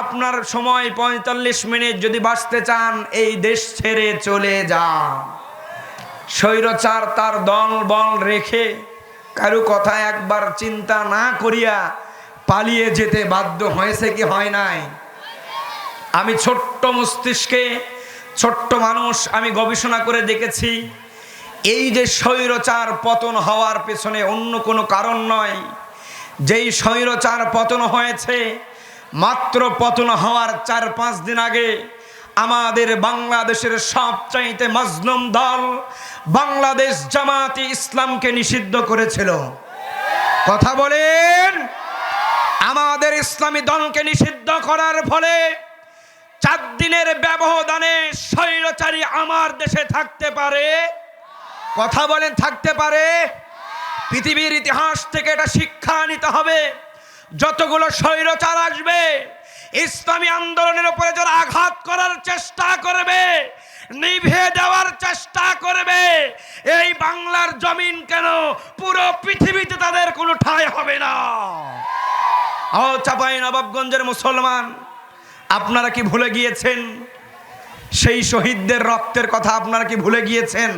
আপনার সময় পঁয়তাল্লিশ মিনিট যদি বাঁচতে চান, এই দেশ ছেড়ে চলে যান। স্বৈরচার তার দল বল রেখে কারও কথা একবার চিন্তা না করিয়া পালিয়ে যেতে বাধ্য হয়েছে কি হয় নাই? আমি ছোট্ট মস্তিষ্কে ছোট্ট মানুষ, আমি গবেষণা করে দেখেছি, এই যে স্বৈরচার পতন হওয়ার পেছনে অন্য কোনো কারণ নয়। যেই স্বৈরচার পতন হয়েছে মাত্র পতন হওয়ার চার পাঁচ দিন আগে আমাদের বাংলাদেশের সবচাইতে মজলুম দল বাংলাদেশ জামাতি ইসলামকে নিষিদ্ধ করেছিল। কথা বলেন? আমাদের ইসলামী দলকে নিষিদ্ধ করার ফলে চার দিনের ব্যবধানে স্বৈরচারী আমার দেশে থাকতে পারে? কথা বলেন, থাকতে পারে? পৃথিবীর ইতিহাস থেকে এটা শিক্ষা নিতে হবে। যতগুলো স্বৈরচার আসবে, ইসলামী আন্দোলনের উপরে যারা আঘাত করার চেষ্টা করবে নিভে দেওয়ার চেষ্টা করবে, এই বাংলার জমিন কেন পুরো পৃথিবীতে তাদের কোনো ঠাঁই হবে না? ও চাপাই নবাবগঞ্জের মুসলমান, আপনারা কি ভুলে গিয়েছেন? সেই শহীদদের রক্তের কথা আপনারা কি ভুলে গিয়েছেন?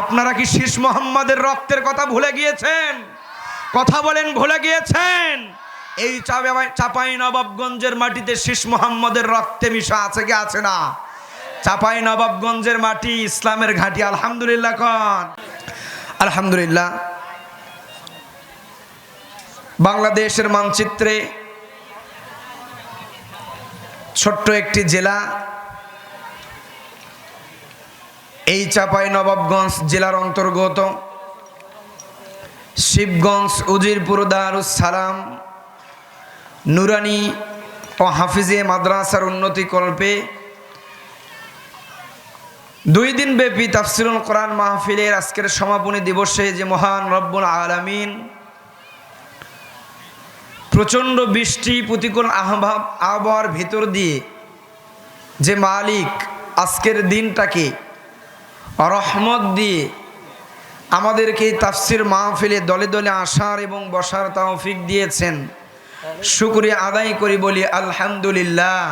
আপনারা কি শীষ মোহাম্মদের রক্তের কথা ভুলে গিয়েছেন? কথা বলেন, ভুলে গিয়েছেন? এই চাপাই- নবাবগঞ্জের মাটিতে শীষ মোহাম্মদের রক্তে মিশা আছে কি আছে না? চাপাই নবাবগঞ্জের মাটি ইসলামের ঘাঁটি, আলহামদুলিল্লাহ কন। আলহামদুলিল্লাহ। বাংলাদেশের মানচিত্রে ছোট্ট একটি জেলা, এই চাপাই নবাবগঞ্জ জেলার অন্তর্গত শিবগঞ্জ, উজিরপুর, দারুস সালাম নুরানি ও হাফিজে মাদ্রাসার উন্নতি কল্পে দুই দিন ব্যাপী তাফসিরুল কোরআন মাহফিলের আজকের সমাপনী দিবসে যে মহান রব্বুল আলামিন প্রচণ্ড বৃষ্টি, প্রতিকূল আহ্বাব আবহাওয়ার ভেতর দিয়ে যে মালিক আজকের দিনটাকে রহমত দিয়ে আমাদেরকে তাফসির মাহফিলে দলে দলে আসার এবং বসার তৌফিক দিয়েছেন। শুক্রিয়া আদায় করি বলি আলহামদুলিল্লাহ।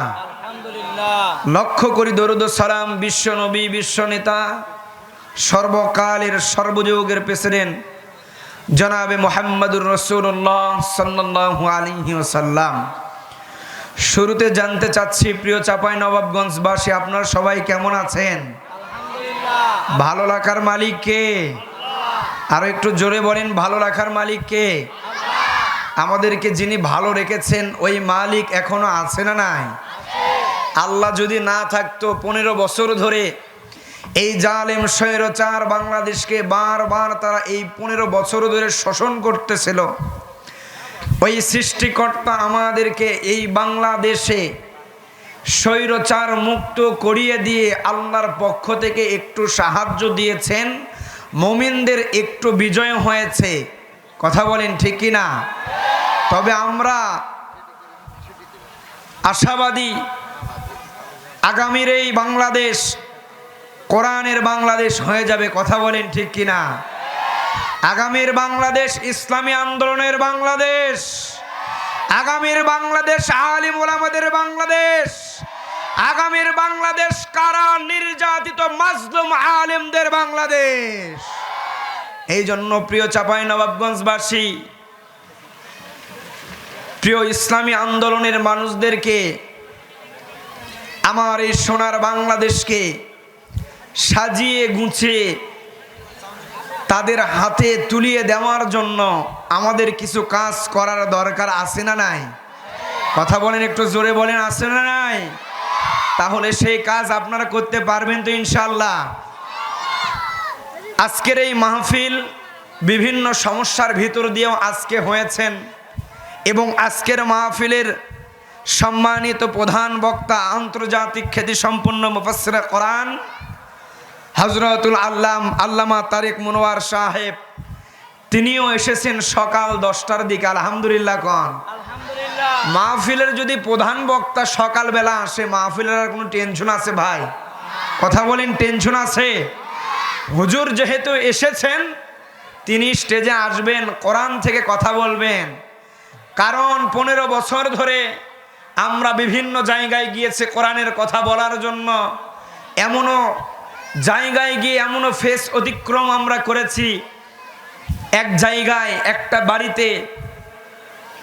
লক্ষ্য করি দরুদ সালাম বিশ্ব নবী বিশ্ব নেতা সর্বকালের সর্বযুগের প্রেসিডেন্ট জনাবে মোহাম্মদুর রসুল্লাহ সাল্লাহ আলিহি ওসাল্লাম শুরুতে জানতে চাচ্ছি প্রিয় চাপাই নবাবগঞ্জবাসী আপনার সবাই কেমন আছেন? ভালো রাখার মালিক কে? আরও একটু জোরে বলেন ভালো রাখার মালিক কে? আমাদেরকে যিনি ভালো রেখেছেন, ওই মালিক এখনও আছে না নাই? আল্লাহ যদি না থাকতো পনেরো বছর ধরে এই জালেম স্বৈরচার বাংলাদেশকে বারবার তারা এই পনেরো বছর ধরে শোষণ করতেছিল। ওই সৃষ্টিকর্তা আমাদেরকে এই বাংলাদেশে স্বৈরচার মুক্ত করিয়ে দিয়ে আল্লাহর পক্ষ থেকে একটু সাহায্য দিয়েছেন। মমিনদের একটু বিজয় হয়েছে। কথা বলেন ঠিক কি না তবে আমরা আশাবাদী। আগামীর এই বাংলাদেশ, কোরআনের বাংলাদেশ হয়ে যাবে, কথা বলেন ঠিক কি না আগামীর বাংলাদেশ, ইসলামী আন্দোলনের বাংলাদেশ। আগামীর বাংলাদেশ, আলিম ওলামাদের বাংলাদেশ। আগামীর বাংলাদেশ, কারা নির্যাতিত মাজলুম আলেমদের বাংলাদেশ? এই জন্য প্রিয় চাপাই নবাবগঞ্জবাসী প্রিয় ইসলামী আন্দোলনের মানুষদেরকে, আমার এই সোনার বাংলাদেশকে সাজিয়ে গুছিয়ে তাদের হাতে তুলিয়ে দেওয়ার জন্য আমাদের কিছু কাজ করার দরকার আছে না নাই? কথা বলেন একটু জোরে বলেন, আছে না নাই? তাহলে সেই কাজ আপনারা করতে পারবেন তো ইনশাল্লাহ আজকের এই মাহফিল বিভিন্ন সমস্যার ভিতর দিয়েও আজকে হয়েছেন। এবং আজকের মাহফিলের সম্মানিত প্রধান বক্তা আন্তর্জাতিক খ্যাতি সম্পন্ন মুফাসসিরে কোরআন হজরতুল আল্লাম আল্লামা তারেক মনোয়ার সাহেব। তিনিও এসেছেন সকাল দশটার দিকে আলহামদুলিল্লাহ কন। মাহফিলের যদি প্রধান বক্তা সকালবেলা আসে মাহফিলের আর কোনো টেনশন আছে ভাই? কথা বলেন টেনশন আছে? হুজুর যেহেতু এসেছেন তিনি স্টেজে আসবেন কোরআন থেকে কথা বলবেন। কারণ পনেরো বছর ধরে আমরা বিভিন্ন জায়গায় গিয়েছে কোরআনের কথা বলার জন্য। এমনও জায়গায় গিয়ে এমনও ফেস অতিক্রম আমরা করেছি। এক জায়গায়, একটা বাড়িতে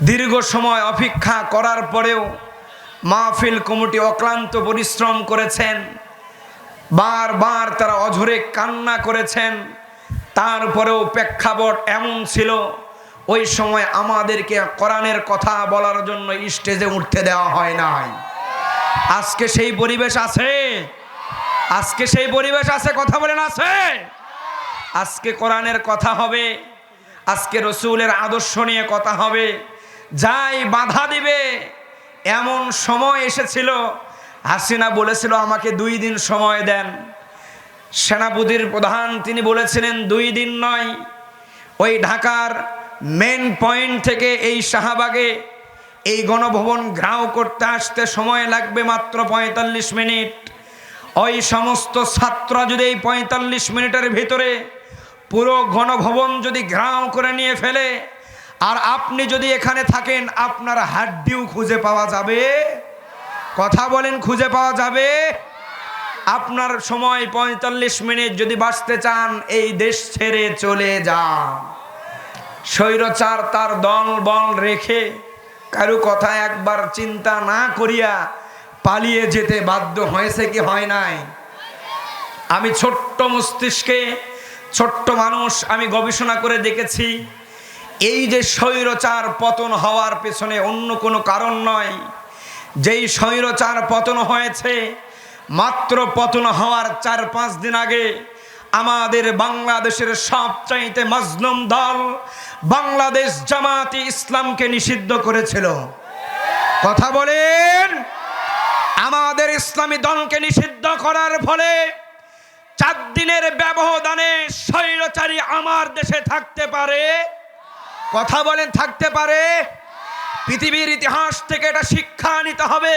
দীর্ঘ সময় অপেক্ষা করার পরেও মাহফিল কমিটি অক্লান্ত পরিশ্রম করেছেন। বারবার তারা অঝরে কান্না করেছেন। তারপরেও প্রেক্ষাপট এমন ছিল ওই সময় আমাদেরকে কোরআনের কথা বলার জন্য স্টেজে উঠতে দেওয়া হয় নাই। আজকে সেই পরিবেশ আছে? আজকে সেই পরিবেশ আছে? কথা বলেন, আছে? আজকে কোরআনের কথা হবে, আজকে রসুলের আদর্শ নিয়ে কথা হবে। যাই বাধা দিবে, এমন সময় এসেছিল। হাসিনা বলেছিল, আমাকে দুই দিন সময় দেন। সেনাপতির প্রধান তিনি বলেছিলেন, দুই দিন নয়। ওই ঢাকার মেন পয়েন্ট থেকে এই শাহবাগে এই গণভবন ঘ্রাও করতে আসতে সময় লাগবে মাত্র পঁয়তাল্লিশ মিনিট। ওই সমস্ত ছাত্র যদি এই পঁয়তাল্লিশ মিনিটের ভিতরে পুরো গণভবন যদি ঘ্রাও করে নিয়ে ফেলে, আর আপনি যদি এখানে থাকেন, আপনার হাড্ডিও খুঁজে পাওয়া যাবে। কথা বলেন, খুঁজে পাওয়া যাবে। আপনার সময় পঁয়তাল্লিশ মিনিট যদি বাঁচতে চান, এই দেশ ছেড়ে চলে যান। স্বৈরচার তার দল বল রেখে কারও কথা একবার চিন্তা না করিয়া পালিয়ে যেতে বাধ্য হয়েছে কি হয় নাই? আমি ছোট্ট মস্তিষ্কে ছোট্ট মানুষ, আমি গবেষণা করে দেখেছি, এই যে স্বৈরচার পতন হওয়ার পেছনে অন্য কোনো কারণ নয়। যেই স্বৈরচার পতন হয়েছে, মাত্র পতন হওয়ার চার পাঁচ দিন আগে আমাদের বাংলাদেশের সবচাইতে মজলুম দল বাংলাদেশ জামাতি ইসলামকে নিষিদ্ধ করেছিল। কথা বলেন। আমাদের ইসলামী দলকে নিষিদ্ধ করার ফলে চার দিনের ব্যবধানে স্বৈরচারী আমার দেশে থাকতে পারে। কথা বলেন, থাকতে পারে। পৃথিবীর ইতিহাস থেকে এটা শিক্ষা নিতে হবে।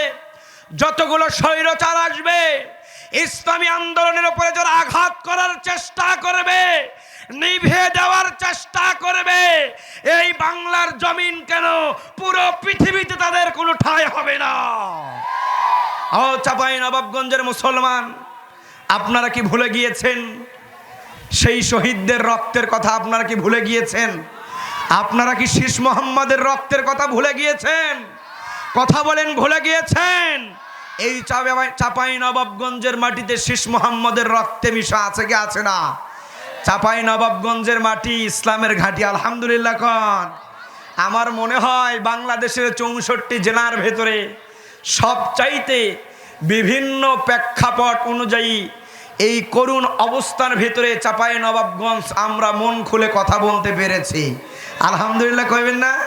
যতগুলো স্বৈরচার আসবে ইসলামী আন্দোলনের উপরে যারা আঘাত করার চেষ্টা করবে, নিভে দেওয়ার চেষ্টা করবে, এই বাংলার জমিন কেন পুরো পৃথিবীতে তাদের কোনো ঠাঁই হবে না? ও চাপাই নবাবগঞ্জের মুসলমান, আপনারা কি ভুলে গিয়েছেন? সেই শহীদদের রক্তের কথা আপনারা কি ভুলে গিয়েছেন? আপনারা কি শীষ মোহাম্মদের রক্তের কথা ভুলে গিয়েছেন? কথা বলেন, ভুলে গিয়েছেন? এই চাপাই- নবাবগঞ্জের মাটিতে শীষ মোহাম্মদের রক্তে মিশা আছে কি আছে না? চাপাই নবাবগঞ্জের মাটি ইসলামের ঘাঁটি, আলহামদুলিল্লাহ কন। আমার মনে হয় বাংলাদেশের চৌষট্টি জেলার ভেতরে সবচাইতে বিভিন্ন প্রেক্ষাপট অনুযায়ী এই করুণ অবস্থার ভেতরে চাপাই নবাবগঞ্জ আমরা মন খুলে কথা বলতে পেরেছি। আলহামদুলিল্লাহ কইবেন না?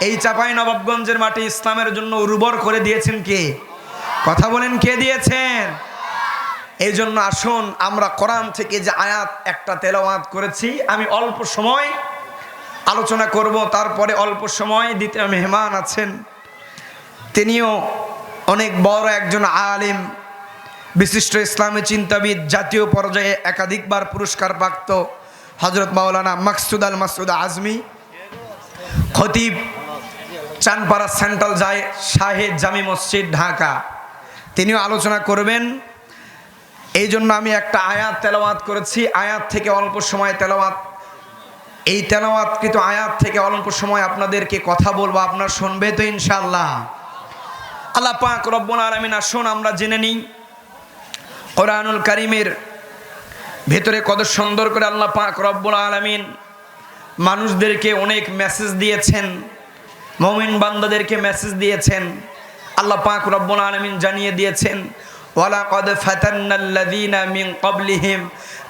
এই চাপাই নবাবগঞ্জের মাটি ইসলামের জন্য উর্বর করে দিয়েছেন কে? কথা বলেন কে দিয়েছেন? এই জন্য আসুন, আমরা কোরআন থেকে যে আয়াত, একটা তেলাওয়াত করেছি, আমি অল্প সময় আলোচনা করব, তারপরে অল্প সময় দ্বিতীয় মেহমান আছেন। তিনিও অনেক বড় একজন আলিম, বিশিষ্ট ইসলামী চিন্তাবিদ, জাতীয় পর্যায়ে একাধিকবার পুরস্কার প্রাপ্ত হজরত মাওলানা মাকসুদ আল মাসুদ আজমি, খতিব, চানপাড়া সেন্ট্রাল যায় জামি মসজিদ, ঢাকা। তিনিও আলোচনা করবেন। এই জন্য আমি একটা আয়াত তেলাওয়াত করেছি। আয়াত থেকে অল্প সময় তেলাওয়াত। এই তেলাওয়াতকৃত আয়াত থেকে অল্প সময় আপনাদেরকে কথা বলব, আপনার শুনবে তো ইনশাল্লাহ আল্লাহ পাক রব্বুল আলমিন, আসুন আমরা জেনে নিই। কোরআনুল কারিমের ভেতরে কত সুন্দর করে আল্লাহ পাক রব্বুল আলমিন মানুষদেরকে অনেক মেসেজ দিয়েছেন, মমিন বান্দাদেরকে মেসেজ দিয়েছেন। আল্লাহ পাক রব্বুল আলমিন জানিয়ে দিয়েছেন, ওয়ালাকদ ফাতান্নাল্লাযীনা মিন ক্বাবলিহিম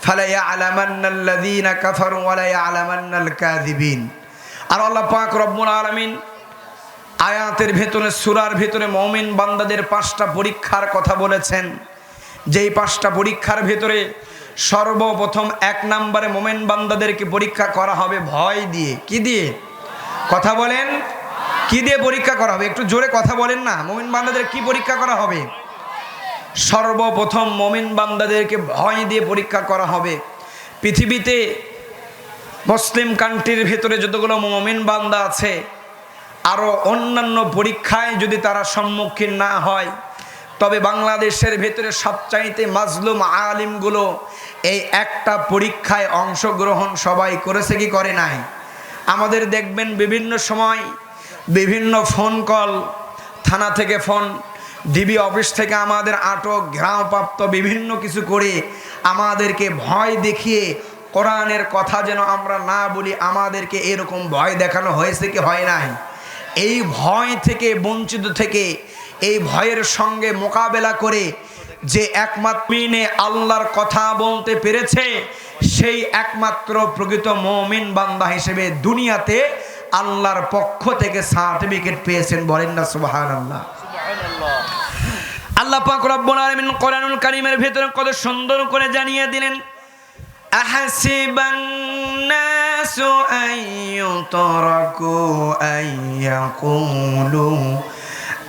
ফালায়ালামান্নাল্লাযীনা কাফারু ওয়ালায়ালামান্নাল কাযিবিন। আর আল্লাহ পাক রব্বুল আলামিন আয়াতের ভেতরে, সূরার ভেতরে মুমিন বান্দাদের পাঁচটা পরীক্ষার কথা বলেছেন। যেই পাঁচটা পরীক্ষার ভেতরে সর্বপ্রথম এক নম্বরে মোমেন বান্দাদেরকে পরীক্ষা করা হবে ভয় দিয়ে। কি দিয়ে? কথা বলেন কি দিয়ে পরীক্ষা করা হবে? একটু জোরে কথা বলেন না। মোমিন বান্দাদের কি পরীক্ষা করা হবে? সর্বপ্রথম মমিন বান্দাদেরকে ভয় দিয়ে পরীক্ষা করা হবে। পৃথিবীতে মুসলিম কান্ট্রির ভেতরে যতগুলো মমিন বান্দা আছে আরও অন্যান্য পরীক্ষায় যদি তারা সম্মুখীন না হয়, তবে বাংলাদেশের ভেতরে সবচাইতে মাজলুম আলিমগুলো এই একটা পরীক্ষায় অংশগ্রহণ সবাই করেছে কি করে নাই? আমাদের দেখবেন বিভিন্ন সময় বিভিন্ন ফোন কল থানা থেকে ফোন ডিবি অফিস থেকে আমাদের আটক ঘেরাওপ্রাপ্ত বিভিন্ন কিছু করে আমাদেরকে ভয় দেখিয়ে কোরআনের কথা যেন আমরা না বলি, আমাদেরকে এরকম ভয় দেখানো হয়েছে কি হয় নাই? এই ভয় থেকে, বঞ্চিত থেকে, এই ভয়ের সঙ্গে মোকাবেলা করে যে একমাত্র মিনে আল্লাহর কথা বলতে পেরেছে, সেই একমাত্র প্রকৃত মমিন বান্দা হিসেবে দুনিয়াতে আল্লাহর পক্ষ থেকে সার্টিফিকেট পেয়েছেন, বলেন না সুবাহান আল্লাহ আল্লাহ পাক রব্বুল আলামিন কোরআনুল কারীমের ভিতরে কত সুন্দর করে জানিয়ে দিলেন, আহাসিবান নাসু আন ইউতরাকু আন ইয়াকুলু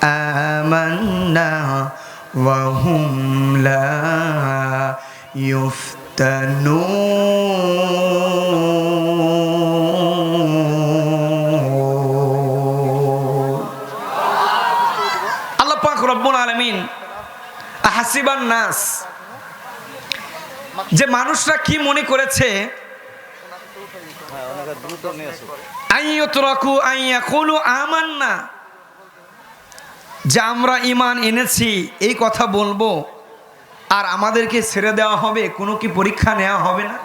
আমান্না ওয়া হুম লা ইফতানুন। হাসিবান নাস। যে মানুষরা কি মনে করেছে? আমান্না। যে আমরা ইমান এনেছি, এই কথা বলব। আর আমাদেরকে ছেড়ে দেওয়া হবে, কোনো কি পরীক্ষা নেওয়া হবে না?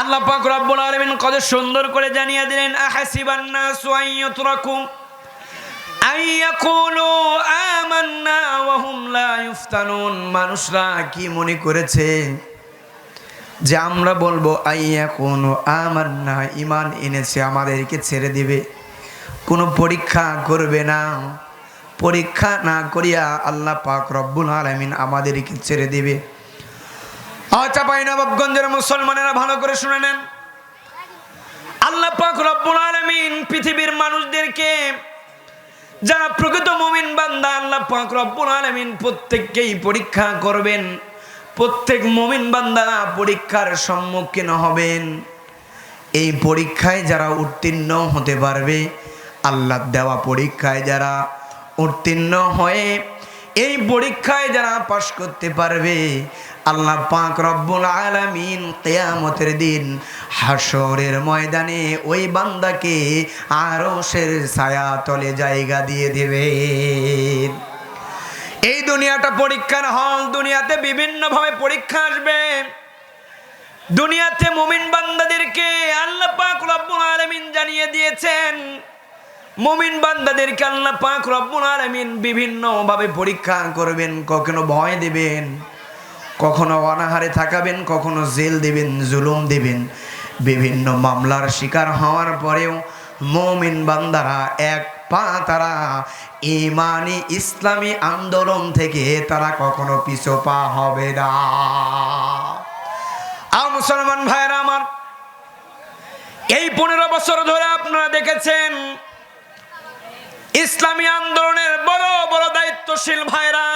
আল্লাহ পাক রব্বুল আলামিন কত সুন্দর করে জানিয়ে দিলেন, আহাসিবান নাসু আইয়তরাকু আইয়াকুলু আমান্না ওয়া হুম লা ইফতানুন মানুষরা কি মনে করেছে যে আমরা বলব আইয়া কোনো আমান্না ইমান এনেছে, আমাদেরকে ছেড়ে দিবে। কোনো পরীক্ষা করবে না। পরীক্ষা না করিয়া আল্লাহ পাক রব্বুল আলামিন আমাদেরকে ছেড়ে দিবে। আচ্ছা পাই নবাবগঞ্জের মুসলমানেরা ভালো করে শুনে নেন। আল্লাহ পাক রব্বুল আলামিন পৃথিবীর মানুষদেরকে যারা প্রকৃত মুমিন বান্দা, আল্লাহ পাক রব্বুল আলামিন প্রত্যেককেই পরীক্ষা করবেন। প্রত্যেক মুমিন বান্দা পরীক্ষার সম্মুখীন হবেন। এই পরীক্ষায় যারা উত্তীর্ণ হতে পারবে আল্লাহ দেওয়া পরীক্ষায় যারা উত্তীর্ণ হয়ে এই পরীক্ষায় যারা পাশ করতে পারবে আল্লাহ পাক রব্বুল আলামিন কেয়ামতের দিন হাসরের ময়দানে ওই বান্দাকে আরশের ছায়া তলে জায়গা দিয়ে দেবে। এই দুনিয়াটা পরীক্ষার হল, দুনিয়াতে বিভিন্নভাবে পরীক্ষা আসবে। দুনিয়াতে মুমিন বান্দাদেরকে আল্লাহ পাক রব্বুল আলামিন জানিয়ে দিয়েছেন। মুমিন বান্দাদেরকে আল্লাহ পাক রব্বুল আলামিন বিভিন্ন ভাবে পরীক্ষা করবেন, কখনো ভয় দেবেন। কখনো অনাহারে থাকাবেন, কখনো জেল দেবেন, জুলুম দেবেন। বিভিন্ন মামলার শিকার হওয়ার পরেও মমিন বান্দারা এক পা তারা ইমানি ইসলামী আন্দোলন থেকে তারা কখনো পিছু পা হবে না। মুসলমান ভাইরা আমার, এই পনেরো বছর ধরে আপনারা দেখেছেন, ইসলামী আন্দোলনের বড় বড় দায়িত্বশীল ভাইরা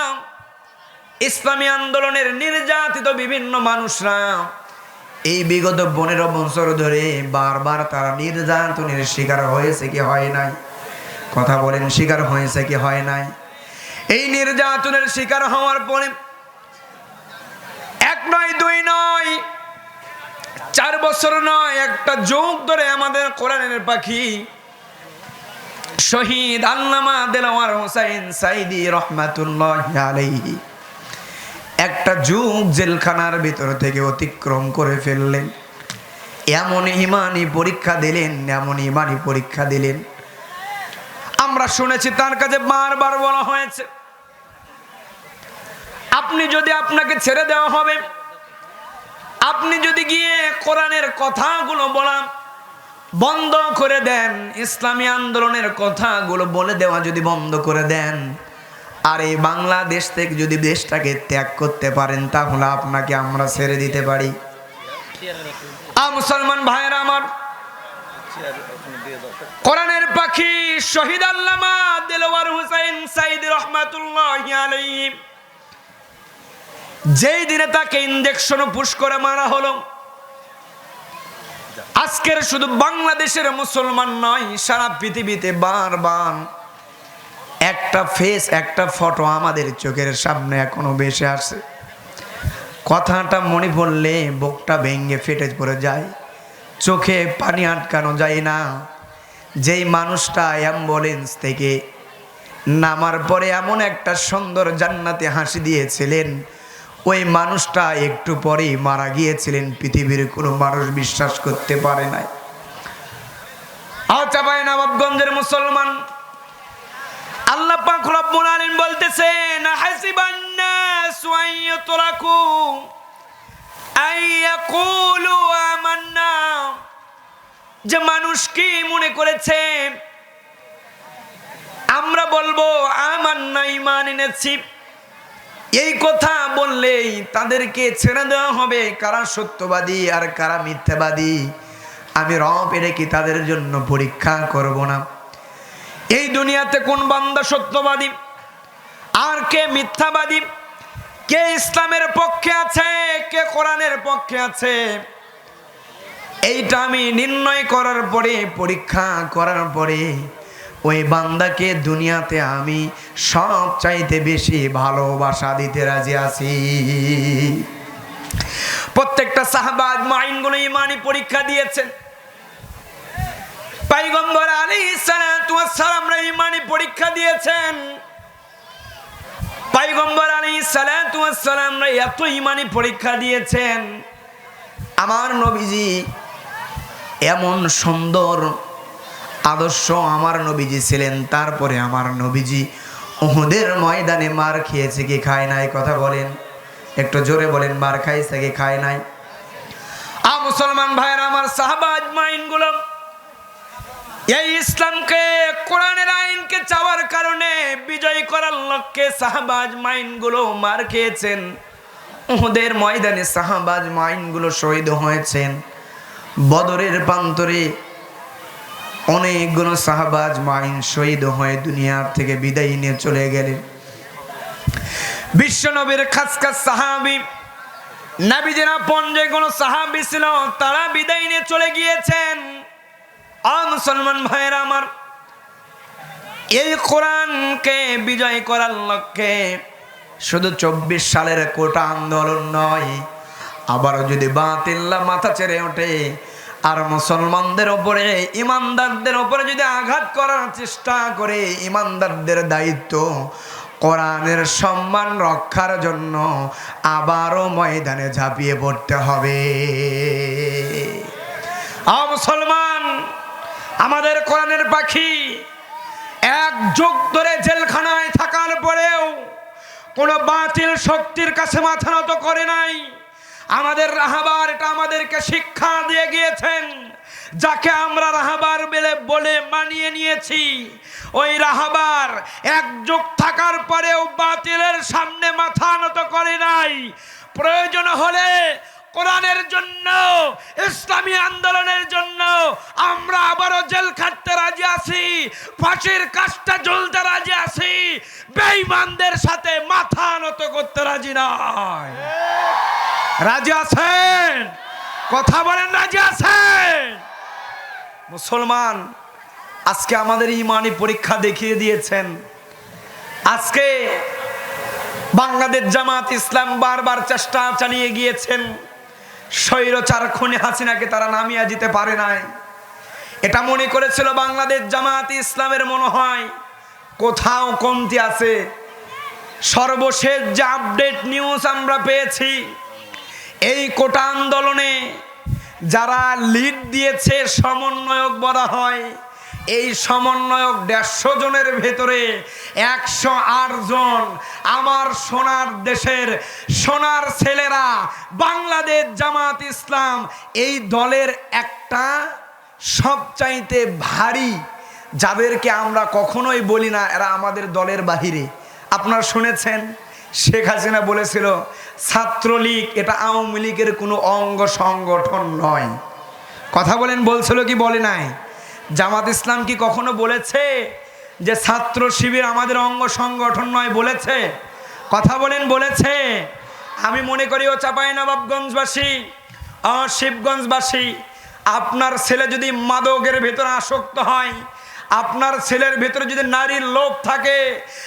ইসলামী আন্দোলনের নির্যাতিত বিভিন্ন মানুষরা এই বিগত পনেরো বছর ধরে বারবার তারা নির্যাতনের শিকার হয়েছে কি হয় নাই? কথা বলেন, শিকার হয়েছে কি হয় নাই? এই নির্যাতনের শিকার হওয়ার পরে এক নয়, দুই নয়, চার বছর নয়, একটা যুগ ধরে আমাদের কোরআনের পাখি শহীদ আল্লামা দেলাওয়ার হোসাইন সাইদি রহমাতুল্লাহ আলাইহি একটা যুগ জেলখানার ভিতর থেকে অতিক্রম করে ফেললেন। এমন ইমানই পরীক্ষা দিলেন এমন ইমানই পরীক্ষা দিলেন। আমরা শুনেছি তার কাছে বারবার বলা হয়েছে, আপনি যদি আপনাকে ছেড়ে দেওয়া হবে, আপনি যদি গিয়ে কোরআনের কথাগুলো বলা, বন্ধ করে দেন, ইসলামী আন্দোলনের কথাগুলো বলে দেওয়া যদি বন্ধ করে দেন আর এই বাংলাদেশ থেকে যদি দেশটাকে ত্যাগ করতে পারেন, তাহলে আপনাকে আমরা ছেড়ে দিতে পারি। মুসলমান ভাইয়েরা আমার, কোরআনের পাখি শহীদ আল্লামা দেলোয়ার হুসাইন সাইদ রহমাতুল্লাহ যেই দিনে তাকে ইঞ্জেকশন পুশ করে মারা হলো, আজকের শুধু বাংলাদেশের মুসলমান নয়, সারা পৃথিবীতে বারবার একটা ফেস একটা ফটো আমাদের চোখের সামনে এখনও বেশি আসে। কথাটা মনে পড়লে বুকটা ভেঙে ফেটে পড়ে যায়। চোখে পানি আটকানো যায় না। যেই মানুষটা অ্যাম্বুলেন্স থেকে নামার পরে এমন একটা সুন্দর জান্নাতে হাসি দিয়েছিলেন, ওই মানুষটা একটু পরেই মারা গিয়েছিলেন, পৃথিবীর কোনো মানুষ বিশ্বাস করতে পারে নাই। আচাবাই নবাবগঞ্জের মুসলমান আল্লাহ পাক রব্বুল আলামিন বলতেছেন, হাসিবান নাস ওয়াইয়াতরাকু আইয়াকুলু আমান্না। যে মানুষ কি মনে করেছে? আমরা বলব, আমান্না, ঈমান এনেছি। এই কথা বললেই তাদেরকে ছেড়ে দেওয়া হবে, কারা সত্যবাদী আর কারা মিথ্যাবাদী। আমি রব এটা কি তাদের জন্য পরীক্ষা করব না? এই দুনিয়াতে কোন বান্দা সত্যবাদী? আর কে মিথ্যাবাদী? কে ইসলামের পক্ষে আছে, কে কোরআনের পক্ষে আছে? এইটা আমি নির্ণয় করার পরে, পরীক্ষা করার পরে, ওই বান্দাকে দুনিয়াতে আমি সব চাইতে বেশি ভালোবাসা দিতে রাজি আছি। প্রত্যেকটা সাহাবাদ মাইনগুলো ইমানি পরীক্ষা দিয়েছেন। পাইগম্বর আলী সালামরা ইমানি পরীক্ষা দিয়েছেন। পাইগম্বর আলী সালামরা এত ইমানি পরীক্ষা দিয়েছেন। আমার নবীজি এমন সুন্দর আদর্শ আমার নবীজি ছিলেন, তারপরে আমার নবীজি ওহুদের ময়দানে মার খেয়েছে কি খায় নাই, কথা বলেন। একটু জোরে বলেন, মার খাইছে কি খায় নাই। আ মুসলমান ভাইয়ের, আমার সাহাবাজ মাইনগুলো এই ইসলামকে, কোরআনের আইনকে চাওয়ার কারণে বিজয় করার লক্ষ্যে সাহাবাজ মাইনগুলো মার খেয়েছেন। ওদের ময়দানে সাহাবাজ মাইনগুলো শহীদ হয়েছেন। বদরের প্রান্তরে অনেকগুলো সাহাবাজ মাইন শহীদ হয়ে দুনিয়ার থেকে বিদায় নিয়ে চলে গেলেন। বিশ্বনবীর খাস খাস সাহাবি, নাবিজের আপন যেগুলো সাহাবি ছিল, তারা বিদায় নিয়ে চলে গিয়েছেন। মুসলমান ভাইয়েরা আমার, এই কোরআনকে বিজয় করার লক্ষ্যে শুধু চব্বিশ সালের কোটা আন্দোলন নয়, আবারও যদি বাতিল্লা মাথা চেড়ে ওঠে, আর মুসলমানদের ওপরে, ইমানদারদের ওপরে যদি আঘাত করার চেষ্টা করে, ইমানদারদের দায়িত্ব কোরআনের সম্মান রক্ষার জন্য আবারও ময়দানে ঝাঁপিয়ে পড়তে হবে। মুসলমান! আমাদের কোরআনের পাখি এক যুগ ধরে জেলখানায় থাকার পরেও কোনো বাতিল শক্তির কাছে মাথা নত করে নাই। আমাদের রাহাবার এটা আমাদেরকে শিক্ষা দিয়ে গিয়েছেন, যাকে আমরা রাহাবার বেলে, বলে মানিয়ে নিয়েছি। ওই রাহাবার এক যুগ থাকার পরেও বাতিলের সামনে মাথা নত করে নাই। প্রয়োজন হলে কোরআনের জন্য, ইসলামী আন্দোলনের জন্য আমরা আবারও জেল খাটতে রাজি আছি, ফাঁসির কাজটা জ্বলতে রাজি আছি, বেঈমানদের সাথে মাথা নত করতে রাজি নয়। রাজি আছেন? কথা বলেন, রাজি আছেন? মুসলমান, আজকে আমাদের ইমানি পরীক্ষা দেখিয়ে দিয়েছেন। আজকে বাংলাদেশ জামাত ইসলাম বারবার চেষ্টা চালিয়ে গিয়েছেন। স্বৈরচার খুনে হাসিনাকে তারা নামিয়া যেতে পারে নাই। এটা মনে করেছিল বাংলাদেশ জামাত ইসলামের মনে হয় কোথাও কমতি আছে। সর্বশেষ যে আপডেট নিউজ আমরা পেয়েছি, এই কোটা আন্দোলনে যারা লিড দিয়েছে, সমন্বয়ক বলা হয় এই সমন্বয়ক দেড়শো জনের ভেতরে একশো আট জন আমার সোনার দেশের সোনার ছেলেরা বাংলাদেশ জামাত ইসলাম, এই দলের একটা সবচাইতে ভারী, যাদেরকে আমরা কখনোই বলি না, এরা আমাদের দলের বাহিরে। আপনারা শুনেছেন, শেখ হাসিনা বলেছিল, ছাত্রলীগ এটা আওয়ামী লীগের কোনো অঙ্গ সংগঠন নয়। কথা বলেন, বলছিল কি, বলে নাই? জামাত ইসলাম কি কখনো বলেছে যে ছাত্র শিবির আমাদের অঙ্গ সংগঠন নয় বলেছে? কথা বলেন, বলেছে। আমি মনে করি ও চাপাই নবাবগঞ্জবাসী শিবগঞ্জবাসী, আপনার ছেলে যদি মাদকের ভেতরে আসক্ত হয় আপনার ছেলের ভেতরে যদি নারীর লোভ থাকে,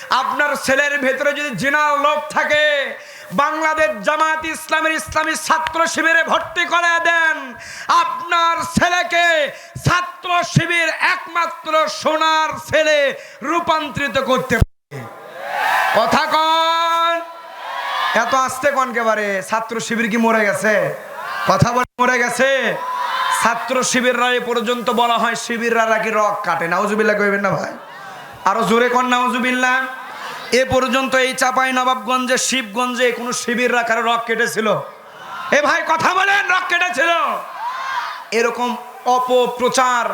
আপনার ছেলের ভেতরে যদি জিনার লোভ থাকে, বাংলাদেশ জামাত ইসলামের ইসলামী ছাত্র শিবিরে ভর্তি করে দেন। আপনার ছেলেকে ছাত্র শিবির একমাত্র সোনার ছেলে রূপান্তরিত করতে পারে। কথা কন। এত আসতে কনকে পারে ছাত্র শিবির কি মরে গেছে? কথা বলে মরে গেছে? ছাত্র শিবিররা এ পর্যন্ত বলা হয়, শিবিররা নাকি রক কাটে। নাউজুবিল্লাহ কইবেন না ভাই। আরও জোরে কন নাউজুবিল্লাহ এ পর্যন্ত এই চাপাই নবাবগঞ্জে, শিবগঞ্জে কোনো শিবিররা কারও রক কেটেছিল? এ ভাই, কথা বলেন, রক কেটেছিল? এরকম অপপ্রচার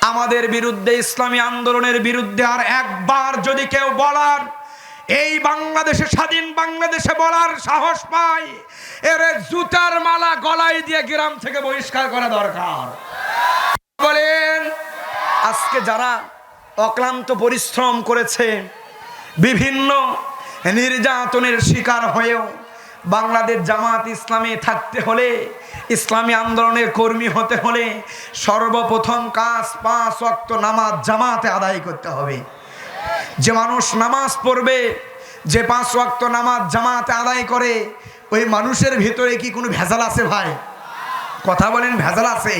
আমাদের বিরুদ্ধে, ইসলামী আন্দোলনের বিরুদ্ধে আর একবার যদি কেউ বলার এই বাংলাদেশে, স্বাধীন বাংলাদেশে বলার সাহস পায় এর জুতার মালা গলায় দিয়ে গ্রাম থেকে বহিষ্কার করা দরকার। বলেন, আজকে যারা অক্লান্ত পরিশ্রম করেছে, বিভিন্ন নির্যাতনের শিকার হয়েও বাংলাদেশ জামাত ইসলামে থাকতে হলে, ইসলামী আন্দোলনের কর্মী হতে হলে সর্বপ্রথম কাজ পাঁচ অক্ত নামাজ জামাতে আদায় করতে হবে। যে মানুষ নামাজ পড়বে, যে পাঁচ ওয়াক্ত নামাজ জামাতে আদায় করে, ওই মানুষের ভিতরে কি কোনো ভেজাল আছে ভাই? কথা বলেন, ভেজাল আছে?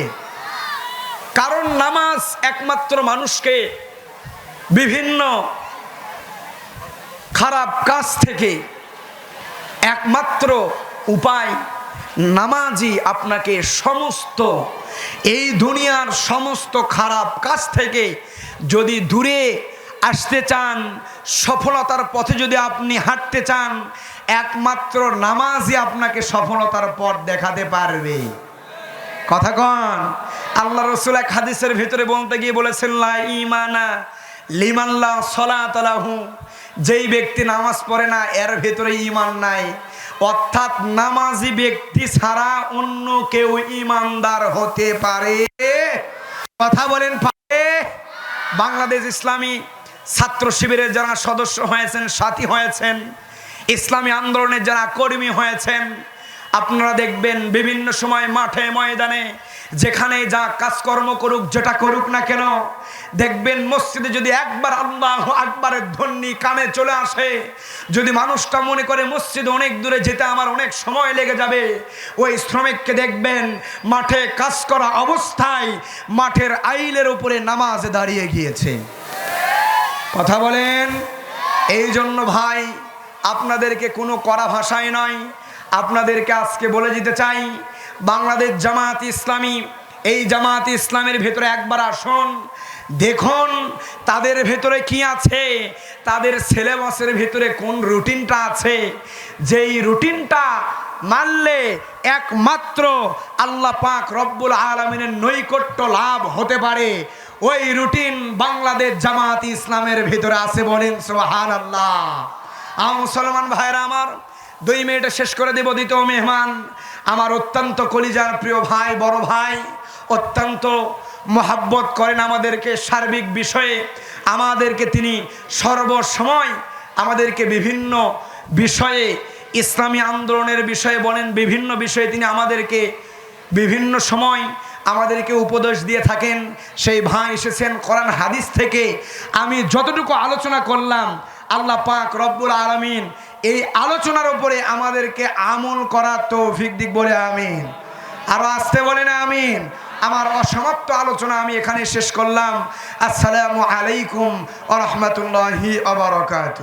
কারণ নামাজ একমাত্র মানুষকে বিভিন্ন খারাপ কাজ থেকে একমাত্র উপায় নামাজই আপনাকে সমস্ত, এই দুনিয়ার সমস্ত খারাপ কাজ থেকে যদি দূরে আসতে চান, সফলতার পথে যদি আপনি হাঁটতে চান, একমাত্র নামাজই আপনাকে সফলতার পথ দেখাতে পারবে। কথা কন, আল্লাহ রসুল এক হাদিসের ভিতরে বলতে গিয়ে বলেছেন, লা ইমানা লিমাল্লা সলাতালাহু যেই ব্যক্তি নামাজ পড়ে না, এর ভেতরে ইমান নাই। অর্থাৎ নামাজি ব্যক্তি ছাড়া অন্য কেউ ইমানদার হতে পারে। কথা বলেন পারে? বাংলাদেশ ইসলামী ছাত্র শিবিরের যারা সদস্য হয়েছেন, সাথী হয়েছেন, ইসলামী আন্দোলনের যারা কর্মী হয়েছেন, আপনারা দেখবেন বিভিন্ন সময় মাঠে ময়দানে যেখানে যা কাজকর্ম করুক, যেটা করুক না কেন, দেখবেন মসজিদে যদি একবার আল্লাহ আকবারের ধ্বনি কানে চলে আসে, যদি মানুষটা মনে করে মসজিদ অনেক দূরে যেতে আমার অনেক সময় লেগে যাবে, ওই শ্রমিককে দেখবেন মাঠে কাজ করা অবস্থায় মাঠের আইলের উপরে নামাজ দাঁড়িয়ে গিয়েছে। কথা বলেন। এই জন্য ভাই, আপনাদেরকে কোনো কড়া ভাষায় নয়। আপনাদেরকে আজকে বলে দিতে চাই, বাংলাদেশ জামাত ইসলামী, এই জামাত ইসলামের ভেতরে একবার আসুন, দেখুন তাদের ভেতরে কি আছে, তাদের সিলেবাসের ভেতরে কোন রুটিনটা আছে। যেই রুটিনটা মানলে একমাত্র আল্লাহ পাক রব্বুল আলমিনের নৈকট্য লাভ হতে পারে। ওই রুটিন বাংলাদেশ জামাত ইসলামের ভিতরে আছে বলেন সোহান আল্লাহ মুসলমান ভাইরা আমার, দুই মিনিটে শেষ করে দেব দ্বিতীয় মেহমান। আমার অত্যন্ত কলিজার প্রিয় ভাই, বড় ভাই, অত্যন্ত মহাব্বত করেন আমাদেরকে সার্বিক বিষয়ে। আমাদেরকে তিনি সর্বসময় আমাদেরকে বিভিন্ন বিষয়ে, ইসলামী আন্দোলনের বিষয়ে বলেন, বিভিন্ন বিষয়ে তিনি আমাদেরকে বিভিন্ন সময় আমাদেরকে উপদেশ দিয়ে থাকেন। সেই ভাই এসেছেন কোরআন হাদিস থেকে। আমি যতটুকু আলোচনা করলাম, আল্লাহ পাক রব্বুল আলমিন এই আলোচনার উপরে আমাদেরকে আমল করার তৌফিক দিক বলে আমিন। আরও আসতে বলে না আমিন। আমার অসমাপ্ত আলোচনা আমি এখানে শেষ করলাম। আসসালামু আলাইকুম আ রহমতুল্লাহি আবরকাত